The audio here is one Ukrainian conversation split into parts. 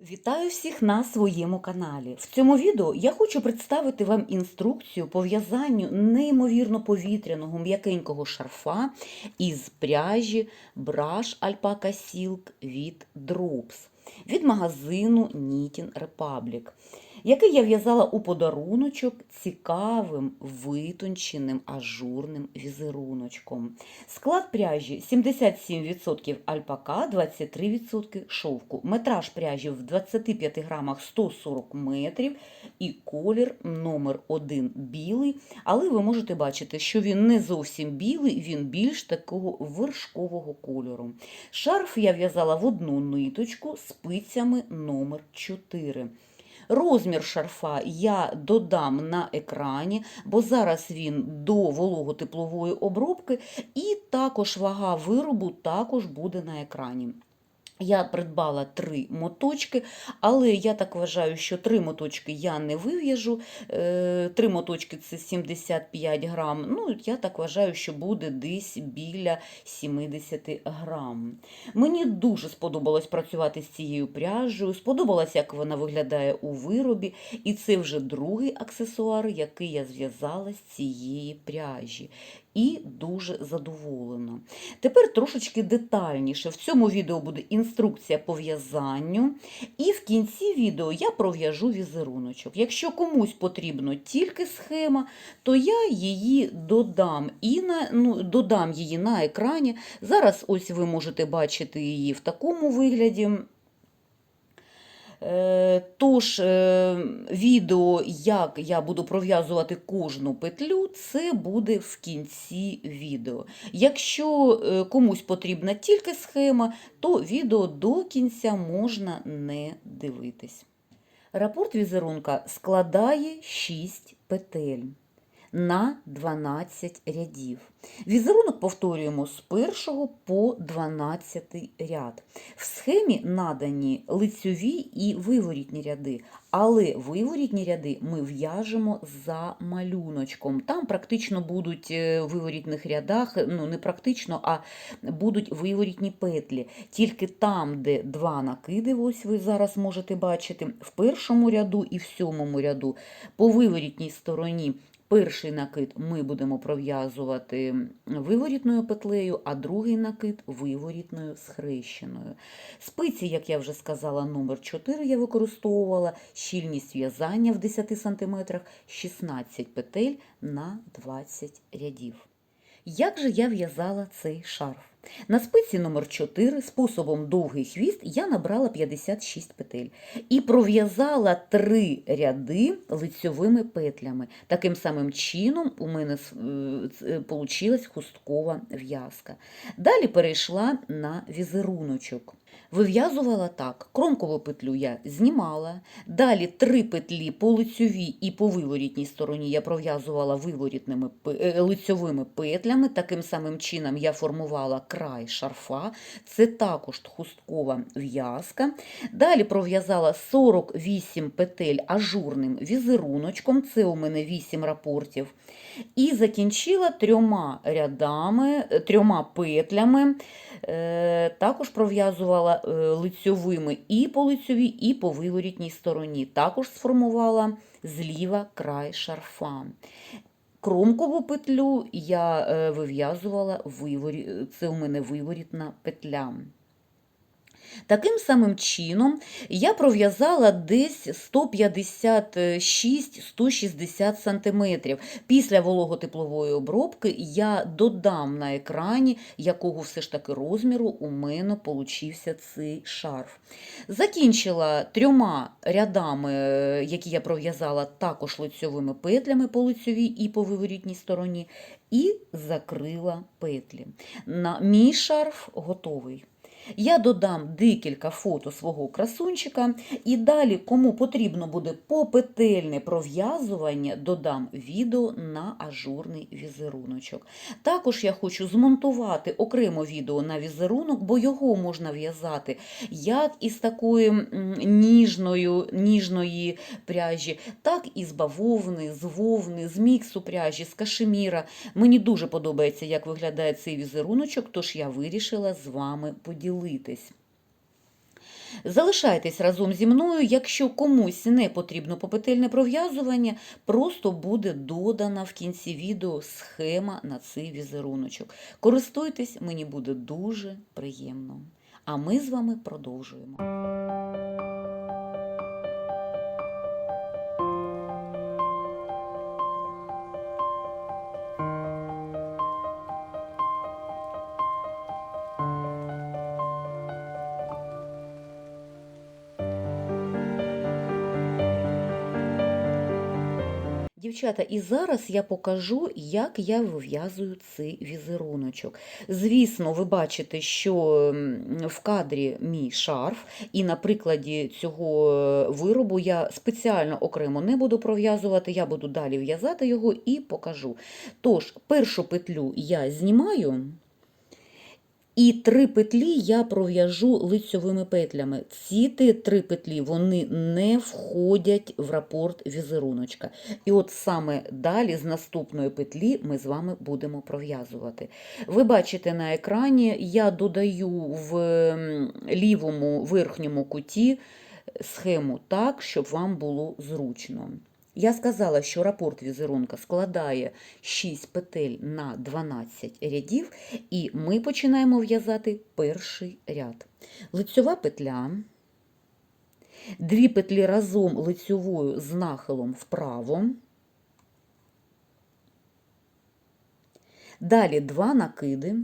Вітаю всіх на своєму каналі. В цьому відео я хочу представити вам інструкцію по в'язанню неймовірно повітряного м'якенького шарфа із пряжі Brush Alpaca Silk від Drops від магазину Knitting Republic, який я в'язала у подаруночок цікавим, витонченим, ажурним візеруночком. Склад пряжі 77% альпака, 23% шовку. Метраж пряжі в 25 грамах 140 метрів і колір номер 1 білий. Але ви можете бачити, що він не зовсім білий, він більш такого вершкового кольору. Шарф я в'язала в одну ниточку спицями номер 4. Розмір шарфа я додам на екрані, бо зараз він до вологотеплової обробки, і також вага виробу також буде на екрані. Я придбала три моточки, але я так вважаю, що три моточки я не вив'яжу. Е, Три моточки це 75 грам. Ну, я так вважаю, що буде десь біля 70 грам. Мені дуже сподобалось працювати з цією пряжею, сподобалось, як вона виглядає у виробі, і це вже другий аксесуар, який я зв'язала з цієї пряжі. І дуже задоволена. Тепер трошечки детальніше. В цьому відео буде інструкція по в'язанню, і в кінці відео я пров'яжу візеруночок. Якщо комусь потрібно тільки схема, то я її додам і на, ну, додам її на екрані. Зараз ось ви можете бачити її в такому вигляді. Е, Тож, е, відео, як я буду пров'язувати кожну петлю, це буде в кінці відео. Якщо е, комусь потрібна тільки схема, то відео до кінця можна не дивитись. Рапорт візерунка складає 6 петель на 12 рядів. Візерунок повторюємо з 1 по 12 ряд. В схемі надані лицьові і виворітні ряди, але виворітні ряди ми в'яжемо за малюночком. Там практично будуть е, виворітних рядах, ну не практично, а будуть виворітні петлі. Тільки там, де два накиди, ось ви зараз можете бачити, в першому ряду і в сьомому ряду по виворітній стороні Перший накид ми будемо пров'язувати виворітною петлею, а другий накид виворітною схрещеною. Спиці, як я вже сказала, номер 4 я використовувала, щільність в'язання в 10 см 16 петель на 20 рядів. Як же я в'язала цей шарф? На спиці номер 4 способом довгий хвіст я набрала 56 петель і пров'язала 3 ряди лицьовими петлями. Таким самим чином у мене вийшла хусткова в'язка. Далі перейшла на візеруночок. Вив'язувала так, кромкову петлю я знімала, далі три петлі по лицьовій і по виворітній стороні я пров'язувала виворітними е, лицьовими петлями, таким самим чином я формувала край шарфа, це також хусткова в'язка. Далі пров'язала 48 петель ажурним візеруночком, це у мене 8 рапортів. І закінчила трьома рядами, трьома петлями, е, також пров'язувала е, лицьовими і по лицьовій, і по виворітній стороні. Також сформувала зліва край шарфа. Кромкову петлю я вив'язувала вив'язувала, це у мене виворітна петля. Таким самим чином я пров'язала десь 156-160 см. Після вологотеплової обробки я додам на екрані, якого все ж таки розміру у мене получився цей шарф. Закінчила трьома рядами, які я пров'язала також лицьовими петлями по лицьовій і по виворітній стороні, і закрила петлі. На Мій шарф готовий. Я додам декілька фото свого красунчика, і далі, кому потрібно буде попетельне пров'язування, додам відео на ажурний візеруночок. Також я хочу змонтувати окремо відео на візерунок, бо його можна в'язати як із такої ніжною, ніжної пряжі, так і з бавовни, з вовни, з міксу пряжі, з кашеміра. Мені дуже подобається, як виглядає цей візеруночок, тож я вирішила з вами поділитися поділитись. Залишайтесь разом зі мною. Якщо комусь не потрібно попетельне пров'язування, просто буде додана в кінці відео схема на цей візеруночок. Користуйтесь, мені буде дуже приємно. А ми з вами продовжуємо. Дівчата, і зараз я покажу, як я вив'язую цей візеруночок. Звісно, ви бачите, що в кадрі мій шарф, і на прикладі цього е, виробу я спеціально окремо не буду пров'язувати, я буду далі в'язати його і покажу. Тож, першу петлю я знімаю. І три петлі я пров'яжу лицьовими петлями. Ці три петлі вони не входять в рапорт візеруночка. І от саме далі з наступної петлі ми з вами будемо пров'язувати. Ви бачите на екрані, я додаю в лівому верхньому куті схему так, щоб вам було зручно. Я сказала, що рапорт візерунка складає 6 петель на 12 рядів, і ми починаємо в'язати перший ряд. Лицьова петля, дві петлі разом лицьовою з нахилом вправо. Далі два накиди,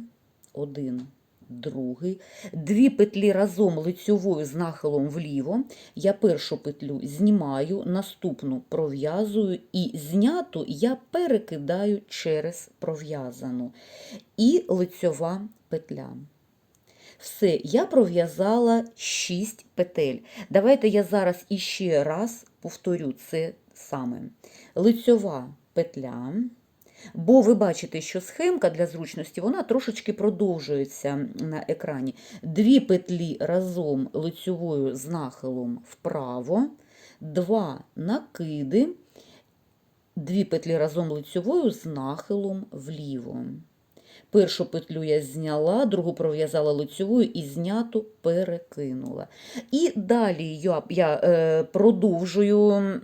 один, другий, дві петлі разом лицьовою з нахилом вліво. Я першу петлю знімаю, наступну пров'язую і зняту я перекидаю через пров'язану. І лицьова петля. Все, я пров'язала 6 петель. Давайте я зараз іще раз повторю це саме. Лицьова петля. Бо ви бачите, що схемка для зручності вона трошечки продовжується на екрані. Дві петлі разом лицьовою з нахилом вправо, два накиди, дві петлі разом лицьовою з нахилом вліво. Першу петлю я зняла, другу пров'язала лицьовою і зняту перекинула. І далі я, я е, продовжую.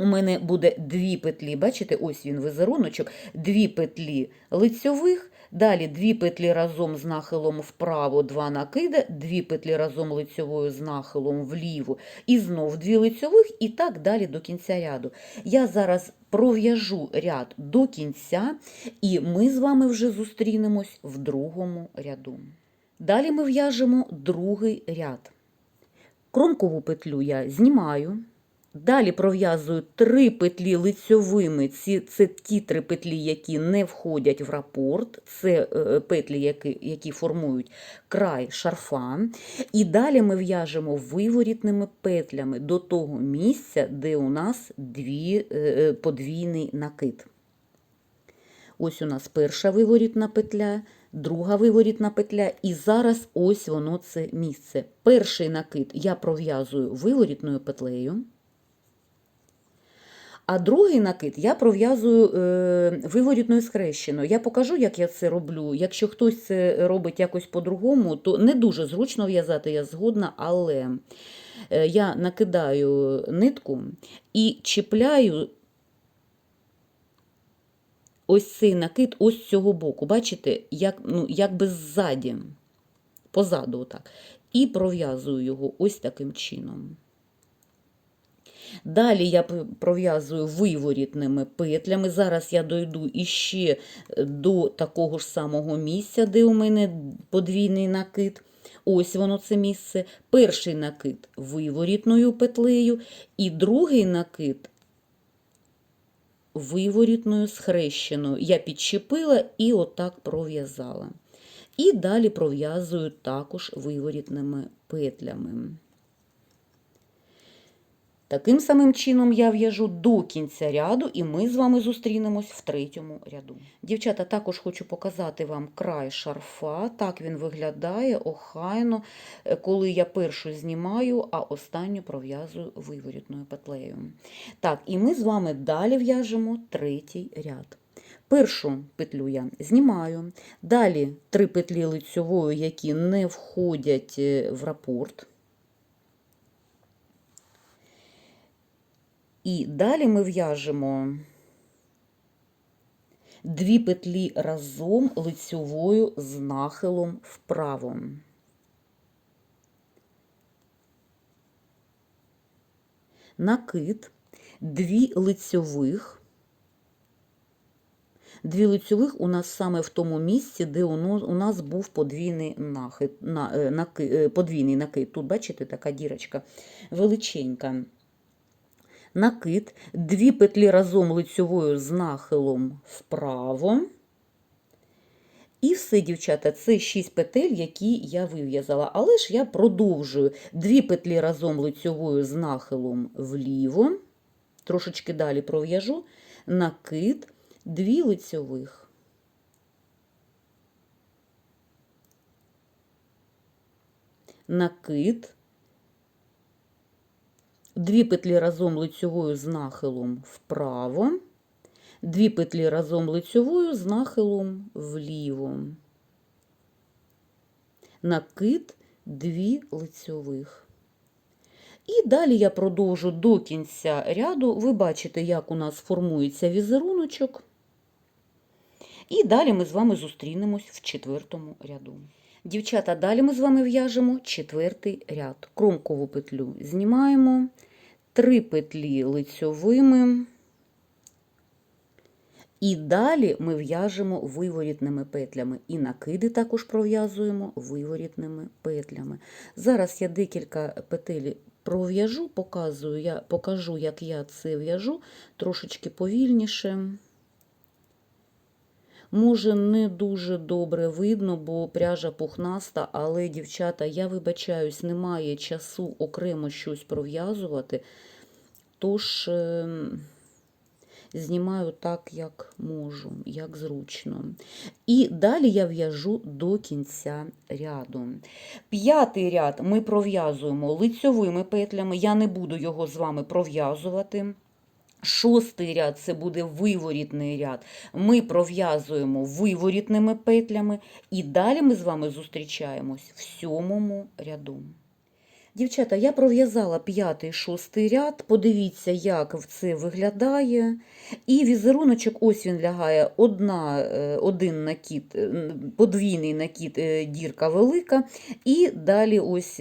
У мене буде дві петлі, бачите, ось він візеруночок, дві петлі лицьових, далі дві петлі разом з нахилом вправо, два накиди, дві петлі разом лицьовою з нахилом вліво, і знов дві лицьових, і так далі до кінця ряду. Я зараз пров'яжу ряд до кінця, і ми з вами вже зустрінемось в другому ряду. Далі ми в'яжемо другий ряд. Кромкову петлю я знімаю. Далі пров'язую три петлі лицьовими. Ці, це ті три петлі, які не входять в рапорт, це е, петлі, які, які формують край шарфа. І далі ми в'яжемо виворітними петлями до того місця, де у нас дві, е, подвійний накид. Ось у нас перша виворітна петля, друга виворітна петля, і зараз ось воно це місце. Перший накид я пров'язую виворітною петлею. А другий накид я пров'язую е, виворітною схрещеною. Я покажу, як я це роблю. Якщо хтось це робить якось по-другому, то не дуже зручно в'язати, я згодна, але е, я накидаю нитку і чіпляю ось цей накид ось з цього боку. Бачите, як, ну, якби ззаді, позаду, отак. І пров'язую його ось таким чином. Далі я пров'язую виворітними петлями. Зараз я дойду іще до такого ж самого місця, де у мене подвійний накид. Ось воно це місце. Перший накид виворітною петлею, і другий накид виворітною схрещеною. Я підчепила і отак пров'язала. І далі пров'язую також виворітними петлями. Таким самим чином я в'яжу до кінця ряду, і ми з вами зустрінемось в третьому ряду. Дівчата, також хочу показати вам край шарфа. Так він виглядає охайно, е, коли я першу знімаю, а останню пров'язую виворітною петлею. Так, і ми з вами далі в'яжемо третій ряд. Першу петлю я знімаю, далі три петлі лицьовою, які не входять е, в рапорт. І далі ми в'яжемо дві петлі разом лицьовою з нахилом вправо. Накид, дві лицьових. Дві лицьових у нас саме в тому місці, де у нас був подвійний нахид, на, е, наки- е, подвійний накид. Тут, бачите, така дірочка величенька. Накид, дві петлі разом лицьовою з нахилом вправо. І все, дівчата, це 6 петель, які я вив'язала. Але ж я продовжую дві петлі разом лицьовою з нахилом вліво. Трошечки далі пров'яжу. Накид, дві лицьових. Накид, дві петлі разом лицьовою з нахилом вправо, дві петлі разом лицьовою з нахилом вліво. Накид, дві лицьових. І далі я продовжу до кінця ряду. Ви бачите, як у нас формується візеруночок. І далі ми з вами зустрінемось в четвертому ряду. Дівчата, далі ми з вами в'яжемо четвертий ряд. Кромкову петлю знімаємо, три петлі лицьовими. І далі ми в'яжемо виворітними петлями. І накиди також пров'язуємо виворітними петлями. Зараз я декілька петель пров'яжу, показую, я покажу, як я це в'яжу трошечки повільніше. Може, не дуже добре видно, бо пряжа пухнаста, але, дівчата, я вибачаюсь, немає часу окремо щось пров'язувати. Тож е, знімаю так, як можу, як зручно. І далі я в'яжу до кінця ряду. П'ятий ряд ми пров'язуємо лицьовими петлями. Я не буду його з вами пров'язувати. Шостий ряд це буде виворітний ряд. Ми пров'язуємо виворітними петлями, і далі ми з вами зустрічаємось в сьомому ряду. Дівчата, я пров'язала п'ятий шостий ряд. Подивіться, як це виглядає. І візеруночок, ось він лягає одна, е, один накид, е, подвійний накид, е, дірка велика, і далі ось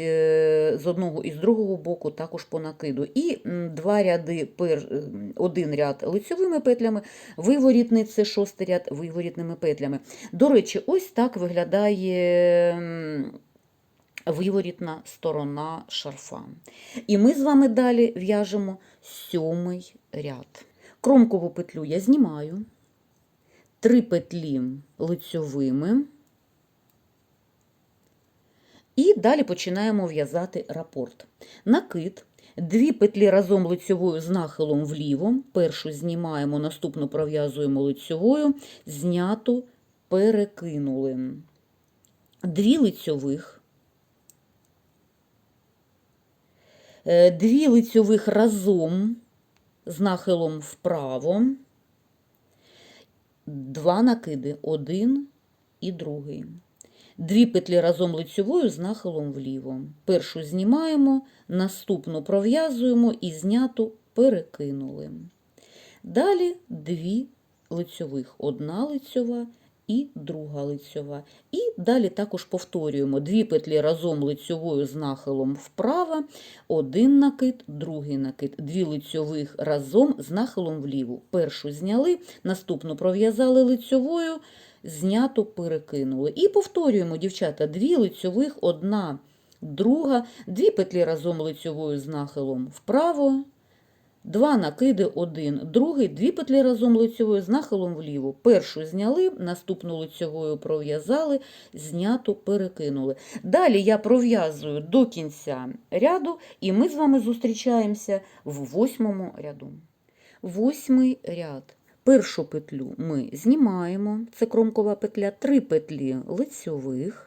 з одного і з другого боку також по накиду. І два ряди, один ряд лицьовими петлями, виворітний шостий ряд виворітними петлями. До речі, ось так виглядає. Виворітна сторона шарфа. І ми з вами далі в'яжемо сьомий ряд. Кромкову петлю я знімаю, три петлі лицьовими. І далі починаємо в'язати рапорт. Накид, дві петлі разом лицьовою з нахилом вліво. Першу знімаємо, наступну пров'язуємо лицьовою, зняту перекинули. Дві лицьових. Е, Дві лицьових разом з нахилом вправо, два накиди, один і другий. Дві петлі разом лицьовою з нахилом вліво. Першу знімаємо, наступну пров'язуємо і зняту перекинули. Далі дві лицьових, одна лицьова і друга лицьова. І далі також повторюємо дві петлі разом лицьовою з нахилом вправо, один накид, другий накид, дві лицьових разом з нахилом вліво. Першу зняли, наступну пров'язали лицьовою, знято перекинули. І повторюємо, дівчата, дві лицьових, одна, друга, дві петлі разом лицьовою з нахилом вправо, Два накиди, один, другий, дві петлі разом лицьовою з нахилом вліво. Першу зняли, наступну лицьовою пров'язали, знято перекинули. Далі я пров'язую до кінця ряду, і ми з вами зустрічаємося в восьмому ряду. Восьмий ряд. Першу петлю ми знімаємо, це кромкова петля, три петлі лицьових.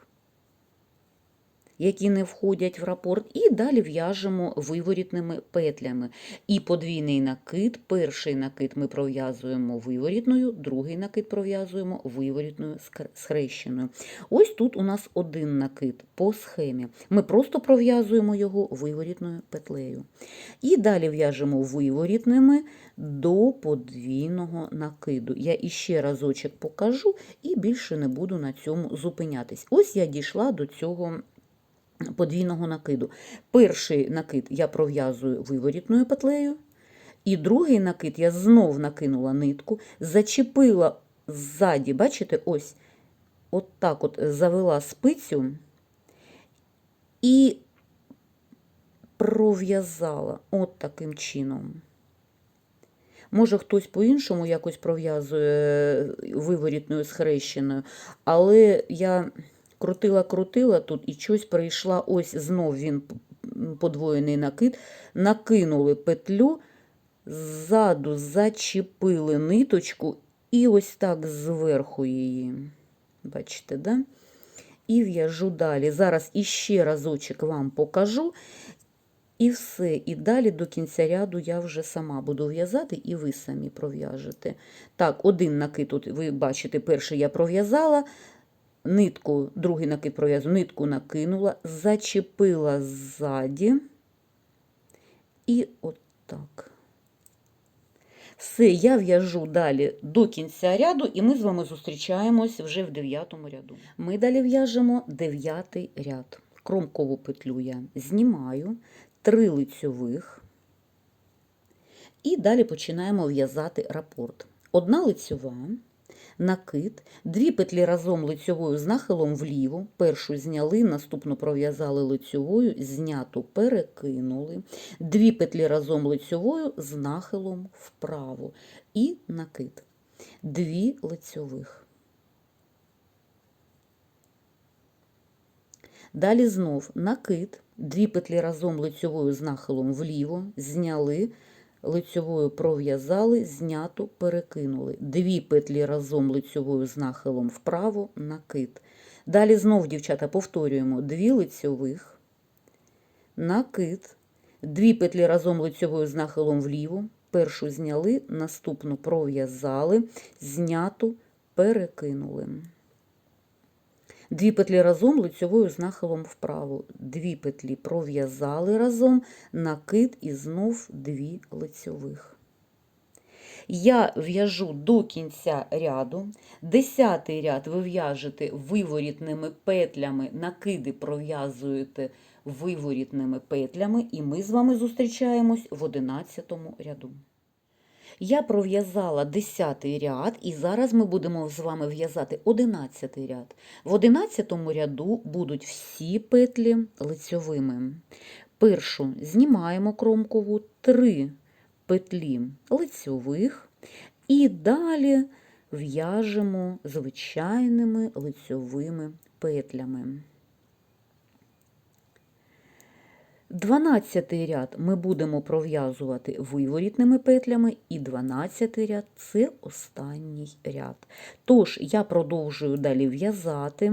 Які не входять в рапорт, і далі в'яжемо виворітними петлями. І подвійний накид, перший накид ми пров'язуємо виворітною, другий накид пров'язуємо виворітною схрещеною. Ось тут у нас один накид по схемі. Ми просто пров'язуємо його виворітною петлею. І далі в'яжемо виворітними до подвійного накиду. Я іще разочок покажу і більше не буду на цьому зупинятись. Ось я дійшла до цього подвійного накиду. Перший накид я пров'язую виворітною петлею, і другий накид я знов накинула нитку, зачепила ззаді, бачите, ось от так от завела спицю і пров'язала от таким чином. Може, хтось по-іншому якось пров'язує виворітною схрещеною, але я крутила-крутила тут і щось прийшла, ось знов він подвоєний накид, накинули петлю, ззаду зачепили ниточку і ось так зверху її. Бачите, да? І в'яжу далі. Зараз іще разочок вам покажу. І все. І далі до кінця ряду я вже сама буду в'язати, і ви самі пров'яжете. Так, один накид, тут ви бачите, перший я пров'язала, нитку, другий накид пров'язу, нитку накинула, зачепила ззаді. І отак. Все, я в'яжу далі до кінця ряду, і ми з вами зустрічаємось вже в дев'ятому ряду. Ми далі в'яжемо дев'ятий ряд. Кромкову петлю я знімаю, три лицьових, і далі починаємо в'язати рапорт. Одна лицьова, накид, дві петлі разом лицьовою з нахилом вліво, першу зняли, наступну пров'язали лицьовою, зняту перекинули, дві петлі разом лицьовою з нахилом вправо. І накид, дві лицьових. Далі знов накид, дві петлі разом лицьовою з нахилом вліво, зняли, лицьовою пров'язали, зняту, перекинули. Дві петлі разом лицьовою з нахилом вправо, накид. Далі знов, дівчата, повторюємо дві лицьових, накид, дві петлі разом лицьовою з нахилом вліво, першу зняли, наступну пров'язали, зняту, перекинули. Дві петлі разом лицьовою з нахилом вправо. Дві петлі пров'язали разом, накид і знов дві лицьових. Я в'яжу до кінця ряду. Десятий ряд ви в'яжете виворітними петлями, накиди пров'язуєте виворітними петлями, і ми з вами зустрічаємось в одинадцятому ряду. Я пров'язала 10 ряд, і зараз ми будемо з вами в'язати 11 ряд. В 11 ряду будуть всі петлі лицьовими. Першу знімаємо кромкову 3 петлі лицьових, і далі в'яжемо звичайними лицьовими петлями. 12 ряд ми будемо пров'язувати виворітними петлями, і 12 ряд це останній ряд. Тож, я продовжую далі в'язати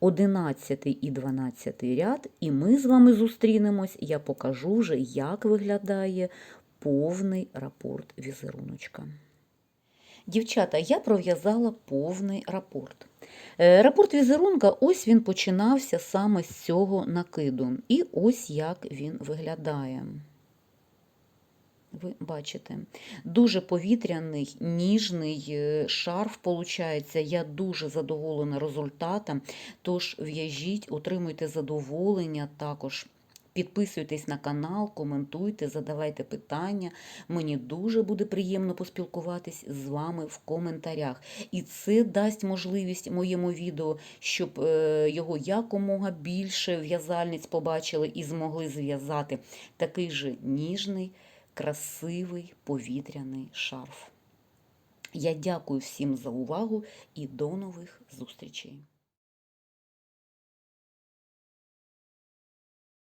11 і 12 ряд, і ми з вами зустрінемось, я покажу вже, як виглядає повний рапорт візеруночка. Дівчата, я пров'язала повний рапорт. Е, Рапорт візерунка, ось він починався саме з цього накиду. І ось як він виглядає. Ви бачите, дуже повітряний, ніжний е, шарф, виходить. Я дуже задоволена результатом. Тож в'яжіть, отримуйте задоволення також. Підписуйтесь на канал, коментуйте, задавайте питання. Мені дуже буде приємно поспілкуватись з вами в коментарях. І це дасть можливість моєму відео, щоб е, його якомога більше в'язальниць побачили і змогли зв'язати такий же ніжний, красивий повітряний шарф. Я дякую всім за увагу і до нових зустрічей!